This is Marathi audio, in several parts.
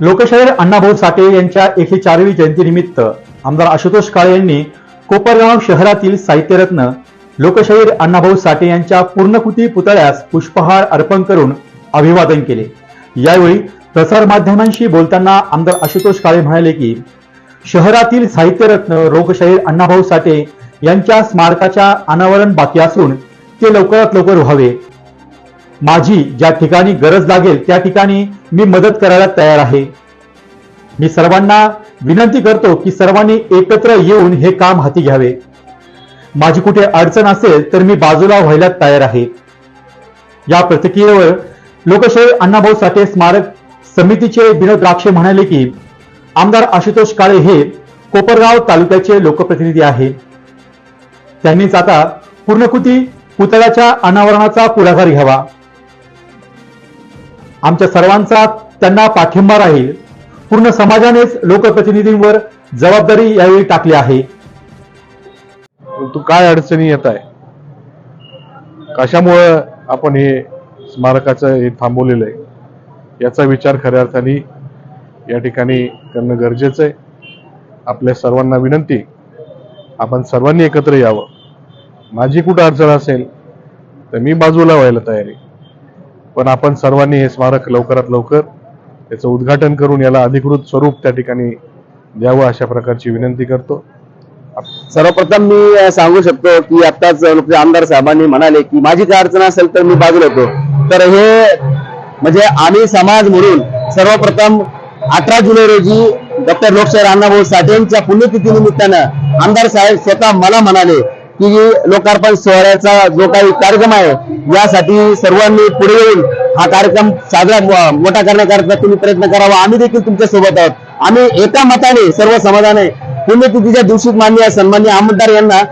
लोकशाहीर अण्णाभाऊ साठे यांच्या एकशे चारवी जयंतीनिमित्त आमदार आशुतोष काळे यांनी कोपरगाव शहरातील साहित्यरत्न लोकशाहीर अण्णाभाऊ साठे यांच्या पूर्णकृती पुतळ्यास पुष्पहार अर्पण करून अभिवादन केले. यावेळी प्रसार माध्यमांशी बोलताना आमदार आशुतोष काळे म्हणाले की शहरातील साहित्यरत्न लोकशाहीर अण्णाभाऊ साठे यांच्या स्मारकाच्या अनावरण बाकी असून ते लवकरात लवकर व्हावे. माझी ज्या ठिकाणी गरज लागेल त्या ठिकाणी मी मदत करायला तयार आहे. मी सर्वांना विनंती करतो की सर्वांनी एकत्र येऊन हे काम हाती घ्यावे. माझी कुठे अडचण असेल तर मी बाजूला व्हायला तयार आहे. या प्रतिक्रियेवर लोकशाही अण्णाभाऊ साठे स्मारक समितीचे विनोद द्राक्षे म्हणाले की आमदार आशुतोष काळे हे कोपरगाव तालुक्याचे लोकप्रतिनिधी आहे. त्यांनीच आता पूर्णकृती पुतळ्याच्या अनावरणाचा पुढाकार घ्यावा. आमच्या सर्वांचा त्यांना पाठिंबा राहील. पूर्ण समाजानेच लोकप्रतिनिधींवर जबाबदारी यावेळी टाकली आहे. तू काय अडचणी येत आहे? कशामुळं आपण हे स्मारकाचं हे थांबवलेलं आहे? याचा विचार खऱ्या अर्थाने या ठिकाणी करणं गरजेचं आहे. आपल्या सर्वांना विनंती आपण सर्वांनी एकत्र यावं. माझी कुठं अडचण असेल तर मी बाजूला व्हायला तयार आहे. पण आपण सर्वांनी हे स्मारक लवकरात लवकर त्याचं उद्घाटन करून याला अधिकृत स्वरूप त्या ठिकाणी द्यावं अशा प्रकारची विनंती करतो. सर्वप्रथम मी सांगू शकतो की आताच लोकप्रिय आमदार साहेबांनी म्हणाले की माझी काय अडचण असेल तर मी बाजूला होतो तर हे म्हणजे आम्ही समाज म्हणून सर्वप्रथम अठरा जुलै रोजी डॉक्टर लोकशाहीर अण्णाभाऊ साठेंच्या पुण्यतिथी निमित्तानं आमदार साहेब स्वतः मला म्हणाले की लोकार्पण सोहळ्याचा जो काही कार्यक्रम आहे यासाठी सर्वांनी पुढे येऊन हा कार्यक्रम साजरा मोठा करण्याकरता तुम्ही प्रयत्न करावा. आम्ही देखील तुमच्यासोबत आहोत. आम्ही एका मताने सर्व समाजाने पुण्यतिथीच्या दिवशी मान्य सन्मान्य आमदार यांना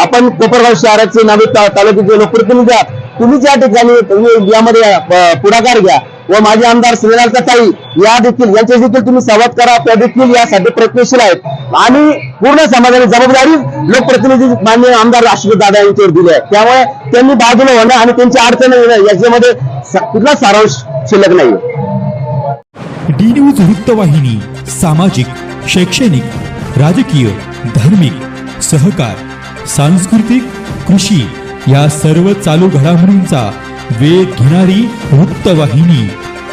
आपण कोपरगाव शहराचे नावे तालुक्याचे लोकप्रतिनिधी आहात. तुम्ही ज्या ठिकाणी तुम्ही यामध्ये पुढाकार घ्या. व माझे आमदार श्रीनाथ ताई या देखील यांच्या देखील तुम्ही संवाद करा. त्या देखील यासाठी प्रयत्नशील आहेत. आणि पूर्ण समाजाने जबाबदारी लोकप्रतिनिधी मान्य आमदार आशुतोष दादा यांच्यावर दिली आहे. त्यामुळे त्यांनी बाजूला होणं आणि त्यांची अडचण येणं याच्यामध्ये कुठला सारांश शिल्लक नाही डी न्यूज वृत्तवाहिनी सामाजिक शैक्षणिक राजकीय धार्मिक सहकार सांस्कृतिक कृषी या सर्व चालू घडामोडींचा वेध घेणारी वृत्तवाहिनी.